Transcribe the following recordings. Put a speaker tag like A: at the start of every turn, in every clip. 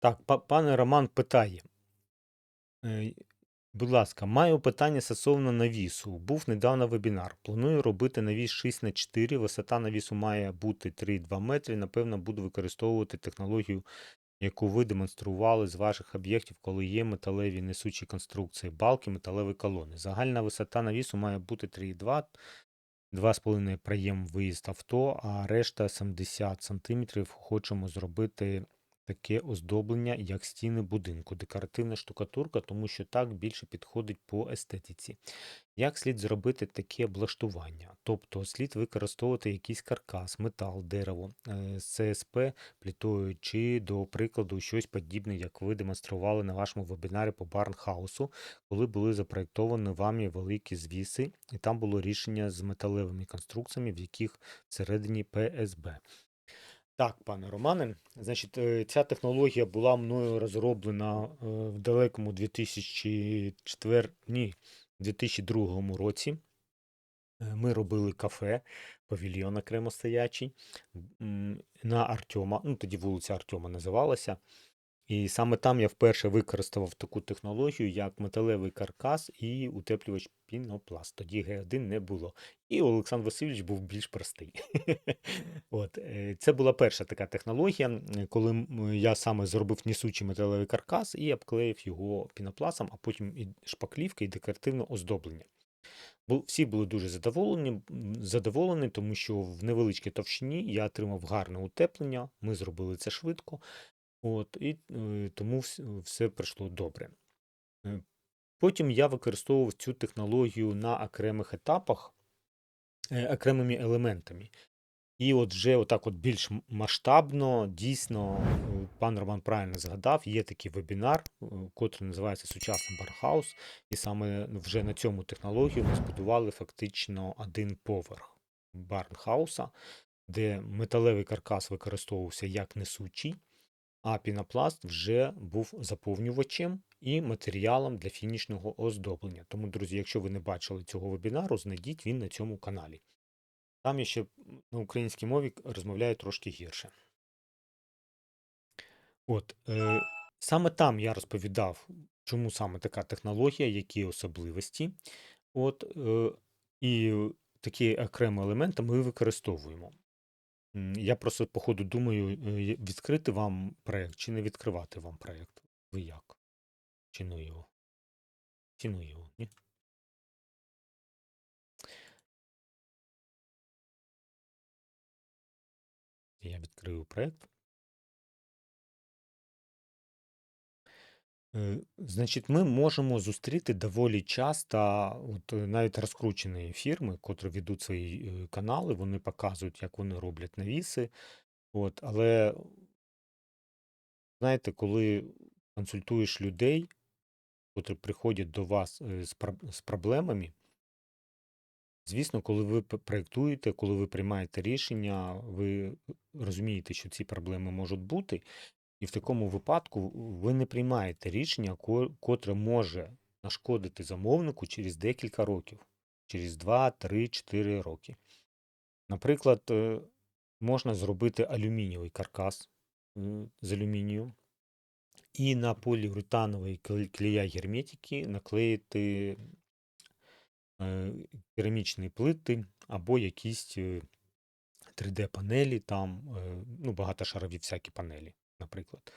A: Так, па пане Роман питає. Е, будь ласка, маю питання стосовно навісу. Був недавно вебінар. Планую робити навіс 6 на 4 Висота навісу має бути 3,2 метри. Напевно, буду використовувати технологію, яку ви демонстрували з ваших об'єктів, коли є металеві несучі конструкції, балки, металеві колони. Загальна висота навісу має бути 3,2 2,5 проєм виїзд авто, а решта 70 см хочемо зробити таке оздоблення, як стіни будинку, декоративна штукатурка, тому що так більше підходить по естетиці. Як слід зробити таке облаштування? Тобто слід використовувати якийсь каркас, метал, дерево, е, з ЦСП плітою, чи, до прикладу, щось подібне, як ви демонстрували на вашому вебінарі по Барнхаусу, коли були запроєктовані вами великі звіси, і там було рішення з металевими конструкціями, в яких всередині ПСБ. Так, пане Романе, значить, е, ця технологія була мною розроблена е, в далекому 2004, ні, 2002 році. Е, Ми робили кафе, павільйон окремо стоячий на Артема, ну тоді вулиця Артема називалася. І саме там я вперше використав таку технологію, як металевий каркас і утеплювач пінопласт. Тоді Г1 не було. І Олександр Васильович був більш простий. От, е, Це була перша така технологія, коли я саме зробив несучий металевий каркас і обклеїв його пінопластом, а потім і шпаклівка, і декоративне оздоблення. Всі були дуже задоволені, задоволені, тому що в невеличкій товщині я отримав гарне утеплення, ми зробили це швидко. От, і е, тому все пройшло добре. Е, Потім я використовував цю технологію на окремих етапах, е, окремими елементами. І от вже отак от більш масштабно, дійсно, пан Роман правильно згадав, є такий вебінар, котрий називається Сучасний бархаус, і саме вже на цьому технологію ми збудували фактично один поверх барнхауса, де металевий каркас використовувався як несучий, а пінопласт вже був заповнювачем і матеріалом для фінішного оздоблення. Тому, друзі, якщо ви не бачили цього вебінару, знайдіть він на цьому каналі. Там я ще на українській мові розмовляю трошки гірше. От, е, саме там я розповідав, чому саме така технологія, які особливості. От, е, і такі окремі елементи ми використовуємо. Я просто, по ходу думаю, е, відкрити вам проєкт чи не відкривати вам проєкт. Ви як? Ціную його. Ціную його, ні? Я відкрию проєкт. Е, Значить, ми можемо зустріти доволі часто от, е, навіть розкручені фірми, котрі ведуть свої е, канали, вони показують, як вони роблять навіси. От, але знаєте, коли консультуєш людей, котрі приходять до вас з, з проблемами, звісно, коли ви проєктуєте, коли ви приймаєте рішення, ви розумієте, що ці проблеми можуть бути, І в такому випадку ви не приймаєте рішення, котре може нашкодити замовнику через декілька років, через 2, 3, 4 роки. Наприклад, е, можна зробити алюмінієвий каркас з алюмінію і на поліуретановій кле- клея герметики наклеїти е, керамічні плити або якісь 3D-панелі, там, е, ну, багатошарові всякі панелі, наприклад.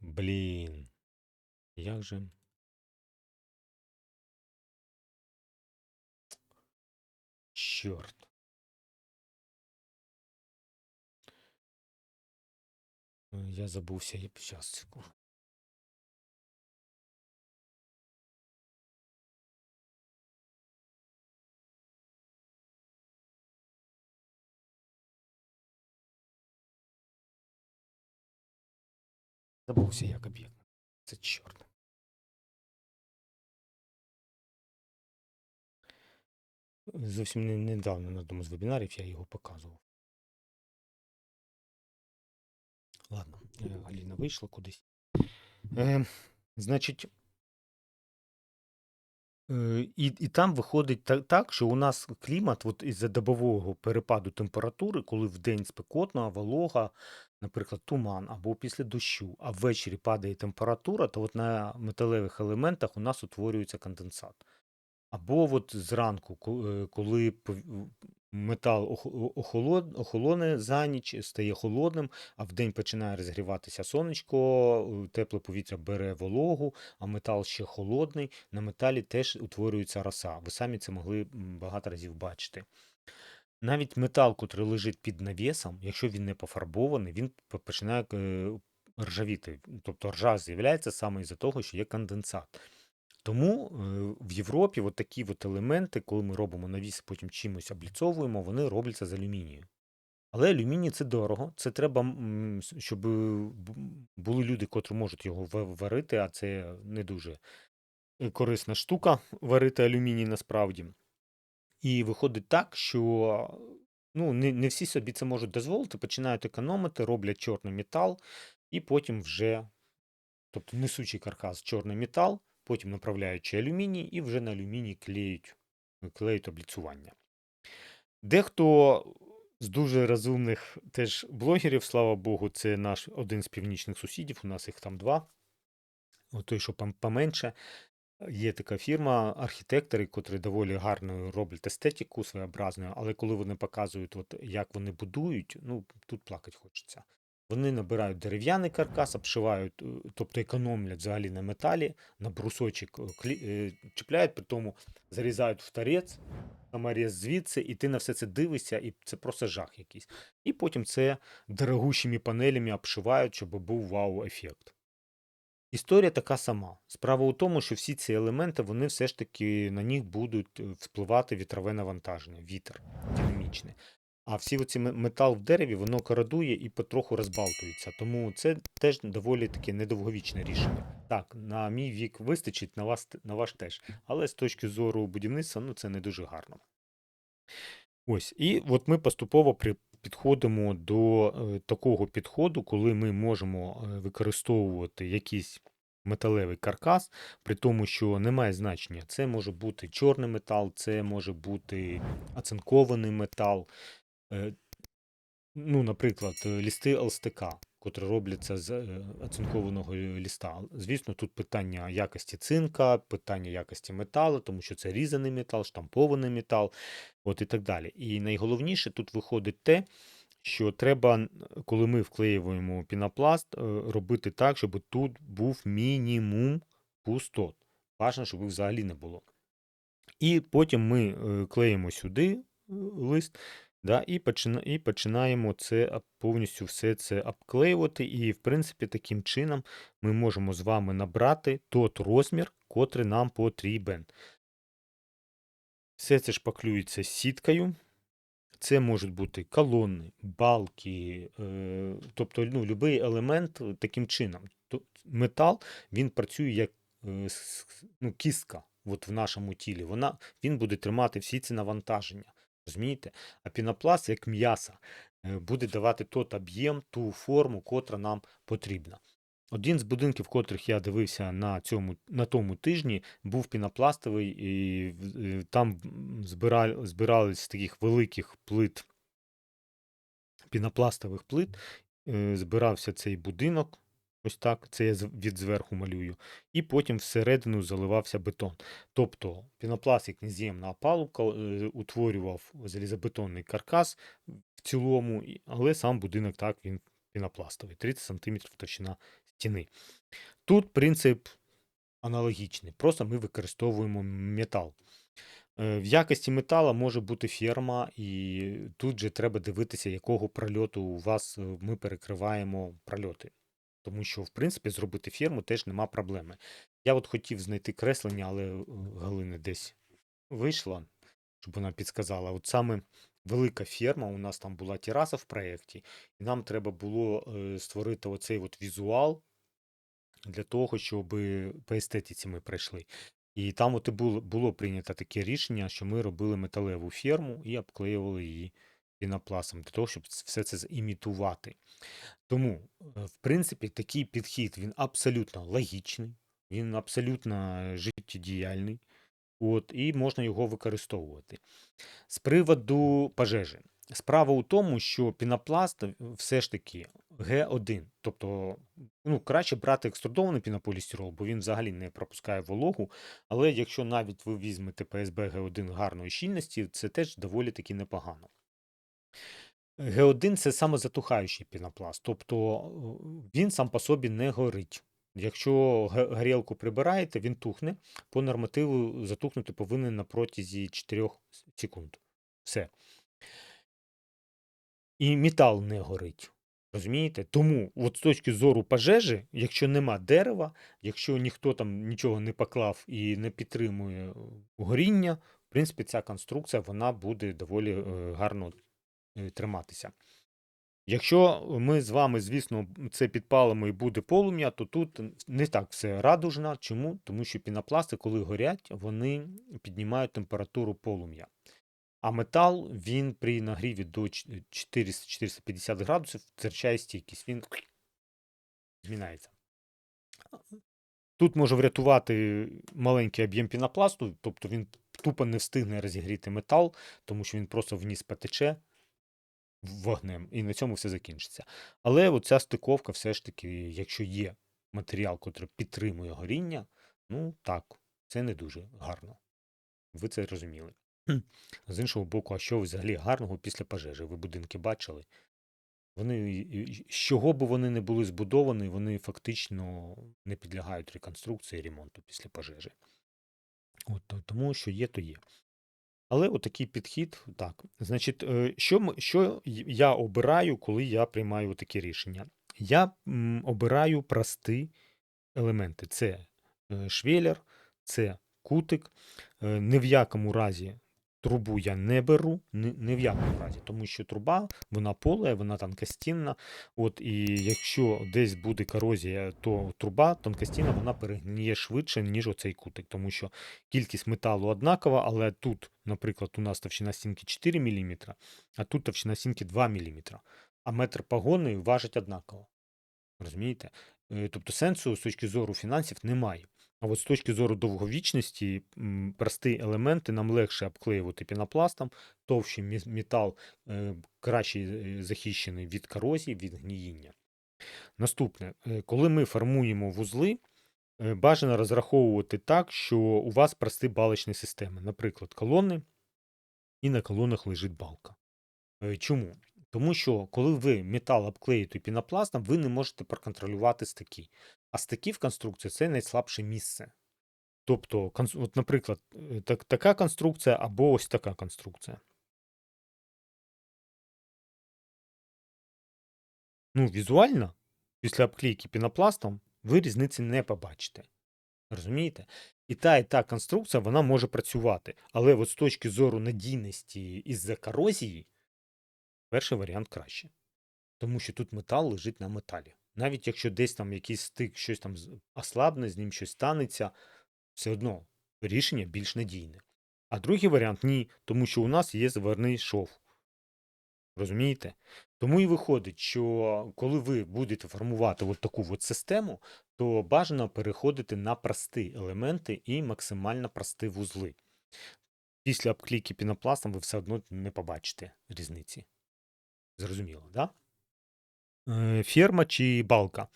A: Блін, як же. Чорт. Е, Я забувся. Зараз, секунду. Забувся як об'єкт. Це чорт. Зовсім недавно на одному з вебінарів я його показував. Ладно, е, Галіна вийшла кудись. Е, значить, Е, і і там виходить та так, що у нас клімат от із-за добового перепаду температури, коли вдень спекотно, волога, наприклад, туман або після дощу, а ввечері падає температура, то от на металевих елементах у нас утворюється конденсат. Або от зранку, е, коли метал охолоне за ніч, стає холодним, а вдень починає розгріватися сонечко, е, тепле повітря бере вологу, а метал ще холодний. На металі теж утворюється роса. Ви самі це могли багато разів бачити. Навіть метал, котрий лежить під навісом, якщо він не пофарбований, він починає е, ржавіти. Тобто ржа з'являється саме із-за того, що є конденсат. Тому е, в Європі от такі от елементи, коли ми робимо навіс, потім чимось обліцовуємо, вони робляться з алюмінію. Але алюміній це дорого. Це треба, щоб е, були люди, котрі можуть його ва- варити, а це не дуже корисна штука варити алюміній насправді. І виходить так, що ну, не, не всі собі це можуть дозволити, починають економити, роблять чорний метал, і потім вже, тобто несучий каркас чорний метал, потім направляючи алюміній, і вже на алюміній клеють, клеють обліцування. Дехто з дуже розумних теж блогерів, слава Богу, це наш один з північних сусідів, у нас їх там два. Той, що поменше, Є така фірма, архітектори, котрі доволі гарно роблять естетику своєобразною, але коли вони показують, от, як вони будують, ну тут плакати хочеться. Вони набирають дерев'яний каркас, обшивають, е, тобто економлять взагалі на металі, на брусочок е, е, чіпляють, при тому зарізають в торець, саморіз звідси, і ти на все це дивишся, і це просто жах якийсь. І потім це дорогущими панелями обшивають, щоб був вау-ефект. Історія така сама. Справа у тому, що всі ці елементи, вони все ж таки на них будуть е, впливати вітрове навантаження, вітер динамічний. А всі оці метал в дереві, воно кородує і потроху розбалтується. Тому це теж доволі таке недовговічне рішення. Так, на мій вік вистачить, на вас на ваш теж. Але з точки зору будівництва, ну це не дуже гарно. Ось, і от ми поступово при, підходимо до е, такого підходу, коли ми можемо е, використовувати якийсь металевий каркас, при тому, що немає значення. Це може бути чорний метал, це може бути оцинкований метал. Е, Ну, наприклад, лісти ЛСТК, котрі робляться з е, оцинкованого ліста. Звісно, тут питання якості цинка, питання якості металу, тому що це різаний метал, штампований метал, от і так далі. І найголовніше тут виходить те, що треба, коли ми вклеюємо пінопласт, е, робити так, щоб тут був мінімум пустот. Бажано, щоб їх взагалі не було. І потім ми е, клеїмо сюди е, лист, да, і, почина, і починаємо це повністю все це обклеювати. І, в принципі, таким чином ми можемо з вами набрати тот розмір, котрий нам потрібен. Все це шпаклюється сіткою. Це можуть бути колони, балки, е, тобто ну, будь-який елемент таким чином. Метал він працює як е, ну, кістка от в нашому тілі. Вона, він буде тримати всі ці навантаження. Розумієте? А пінопласт, як м'ясо, е, буде давати тот об'єм, ту форму, котра нам потрібна. Один з будинків, котрих я дивився на цьому на тому тижні, був пінопластовий, і е, там збирали, збирались таких великих плит, пінопластових плит, е, збирався цей будинок. Ось так, це я від зверху малюю. І потім всередину заливався бетон. Тобто пінопласт як нез'ємна опалубка е, утворював залізобетонний каркас в цілому, але сам будинок так він пінопластовий, 30 см товщина стіни. Тут принцип аналогічний, просто ми використовуємо метал. Е, В якості метала може бути ферма, і тут же треба дивитися, якого прольоту у вас е, ми перекриваємо прольоти. Тому що, в принципі, зробити ферму теж нема проблеми. Я от хотів знайти креслення, але е, Галина десь вийшла, щоб вона підсказала. От саме велика ферма, у нас там була тераса в проєкті, і нам треба було е, створити оцей от візуал для того, щоб по естетиці ми пройшли. І там от і було, було прийнято таке рішення, що ми робили металеву ферму і обклеювали її пінопластом для того, щоб все це зімітувати. Тому, е, в принципі, такий підхід він абсолютно логічний, він абсолютно життєдіяльний. От, і можна його використовувати. З приводу пожежі. Справа у тому, що пінопласт е, все ж таки Г1. Тобто, ну, краще брати екструдований пінополістирол, бо він взагалі не пропускає вологу. Але якщо навіть ви візьмете ПСБ Г1 гарної щільності, це теж доволі таки непогано. Г1 це самозатухаючий пінопласт, тобто е, він сам по собі не горить. Якщо горілку прибираєте, він тухне. По нормативу затухнути повинен на протязі 4 секунд. Все. І метал не горить. Розумієте? Тому, от з точки зору пожежі, якщо нема дерева, якщо ніхто там нічого не поклав і не підтримує е, горіння, в принципі, ця конструкція вона буде доволі е, гарно триматися. Якщо ми з вами, звісно, це підпалимо і буде полум'я, то тут не так все радужно. Чому? Тому що пінопласти, коли горять, вони піднімають температуру полум'я. А метал, він при нагріві до 400-450 градусів втрачає стійкість. Він зміняється. Тут може врятувати маленький об'єм пінопласту, тобто він тупо не встигне розігріти метал, тому що він просто вниз потече вогнем, і на цьому все закінчиться. Але оця стиковка, все ж таки, якщо є матеріал, який підтримує горіння, ну так, це не дуже гарно. Ви це розуміли. З іншого боку, а що взагалі гарного після пожежі? Ви будинки бачили? Вони, з чого б вони не були збудовані, вони фактично не підлягають реконструкції ремонту після пожежі. От, тому що є, то є. Але отакий підхід, так. Значить, е, що, що я обираю, коли я приймаю такі рішення? Я обираю прості елементи: це е, швеллер, це кутик. не в якому разі трубу я не беру, ні, ні в якому разі, тому що труба, вона поле, вона тонкостінна. От, і якщо десь буде корозія, то труба тонкостінна, вона перегніє швидше, ніж оцей кутик, тому що кількість металу однакова, але тут, наприклад, у нас товщина стінки 4 мм, а тут товщина стінки 2 мм, а метр погони важить однаково. Розумієте? Е, Тобто сенсу з точки зору фінансів немає. А от з точки зору довговічності, прості елементи нам легше обклеювати пінопластом, товщий метал е, краще е, захищений від корозії, від гніїння. Наступне, е, коли ми формуємо вузли, бажано розраховувати так, що у вас прості балочні системи, наприклад, колони, і на колонах лежить балка. Чому? Тому що коли ви метал обклеїте пінопластом, ви не можете проконтролювати стики. А стики в конструкції це найслабше місце. Тобто, от, наприклад, е, так, така конструкція або ось така конструкція. Ну, візуально, після обклейки пінопластом, ви різниці не побачите. Розумієте? І та, і та конструкція вона може працювати. Але от з точки зору надійності із-за корозії, перший варіант краще. Тому що тут метал лежить на металі. Навіть якщо десь там якийсь стик, щось там ослабне, з ним щось станеться, все одно рішення більш надійне. А другий варіант ні, тому що у нас є заварний шов. Розумієте? Тому і виходить, що коли ви будете формувати от таку от систему, то бажано переходити на прості елементи і максимально прості вузли. Після обклейки пінопластом ви все одно не побачите різниці. Зрозуміло, так? Да? Е, Ферма чи балка.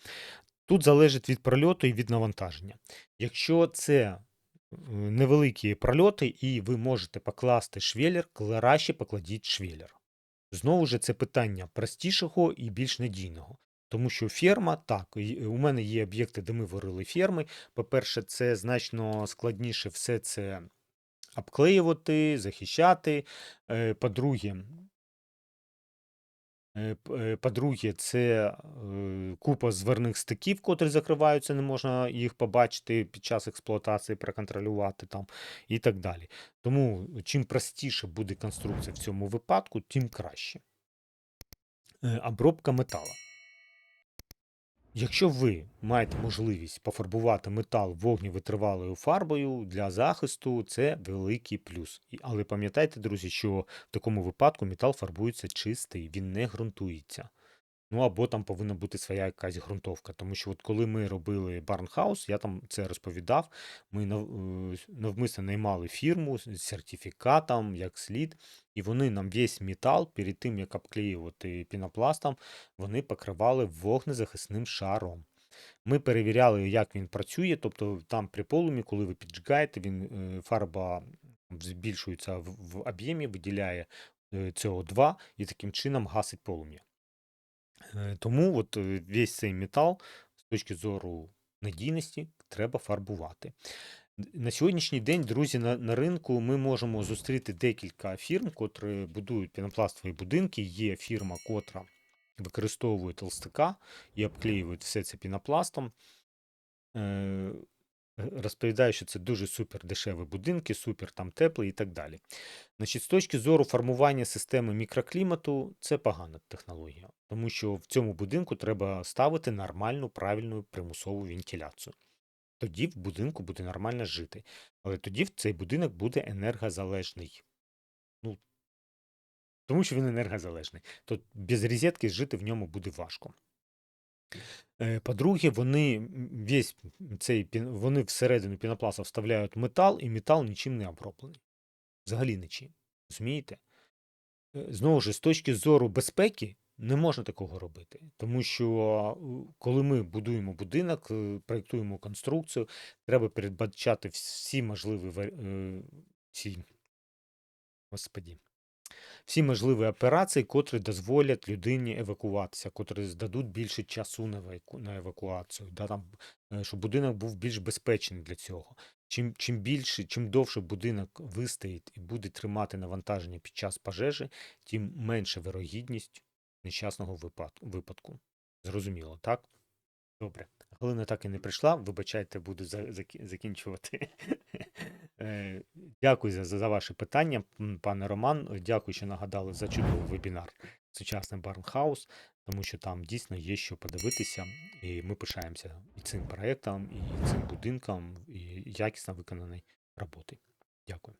A: Тут залежить від прольоту і від навантаження. Якщо це е, невеликі прольоти, і ви можете покласти швеллер, краще покладіть швеллер. Знову ж це питання простішого і більш надійного. Тому що ферма, так, у мене є об'єкти, де ми варили ферми. По-перше, це значно складніше все це обклеювати, захищати. Е, По-друге, По-друге, це е, купа зверних стиків, котрі закриваються, не можна їх побачити під час експлуатації, проконтролювати там і так далі. Тому чим простіше буде конструкція в цьому випадку, тим краще. Е, Обробка метала. Якщо ви маєте можливість пофарбувати метал вогневитривалою фарбою для захисту, це великий плюс. Але пам'ятайте, друзі, що в такому випадку метал фарбується чистий, він не ґрунтується. Ну, або там повинна бути своя якась ґрунтовка. Тому що от коли ми робили Барнхаус, я там це розповідав. Ми е, навмисно наймали фірму з сертифікатом, як слід, і вони нам весь метал перед тим, як обклеювати пінопластом, вони покривали вогнезахисним шаром. Ми перевіряли, як він працює, тобто там при полумі, коли ви піджигаєте, він, е, фарба збільшується в, об'ємі, виділяє е, СО2 і таким чином гасить полум'я. Е, Тому от е, весь цей метал з точки зору надійності треба фарбувати. На сьогоднішній день, друзі, на, на ринку ми можемо зустріти декілька фірм, котрі будують пінопластові будинки. Є фірма, котра використовує толстика і обклеює все це пінопластом. Розповідає, що це дуже супер дешеві будинки, супер там теплі і так далі. Значить, з точки зору формування системи мікроклімату, це погана технологія, тому що в цьому будинку треба ставити нормальну, правильну примусову вентиляцію. Тоді в будинку буде нормально жити. Але тоді в цей будинок буде енергозалежний. Ну, тому що він енергозалежний. То без розетки жити в ньому буде важко. Е, По-друге, вони весь цей вони всередину пінопласта вставляють метал, і метал нічим не оброблений. Взагалі нічим. Розумієте? Е, Знову ж, з точки зору безпеки, не можна такого робити. Тому що коли ми будуємо будинок, е, проєктуємо конструкцію, треба передбачати всі можливі ці, господі, всі можливі операції, котрі дозволять людині евакуватися, котрі здадуть більше часу на евакуацію, да, там, е, щоб будинок був більш безпечний для цього. Чим, чим більше, чим довше будинок вистоїть і буде тримати навантаження під час пожежі, тим менша вирогідність нещасного випад- випадку. Зрозуміло, так? Добре. Галина так і не прийшла. Вибачайте, буду закінчувати. Е, Дякую за, за ваші питання, пане Роман. Дякую, що нагадали за чудовий вебінар Сучасний Барнхаус, тому що там дійсно є що подивитися, і ми пишаємося і цим проєктом, і цим будинком, і якісно виконаної роботи. Дякую.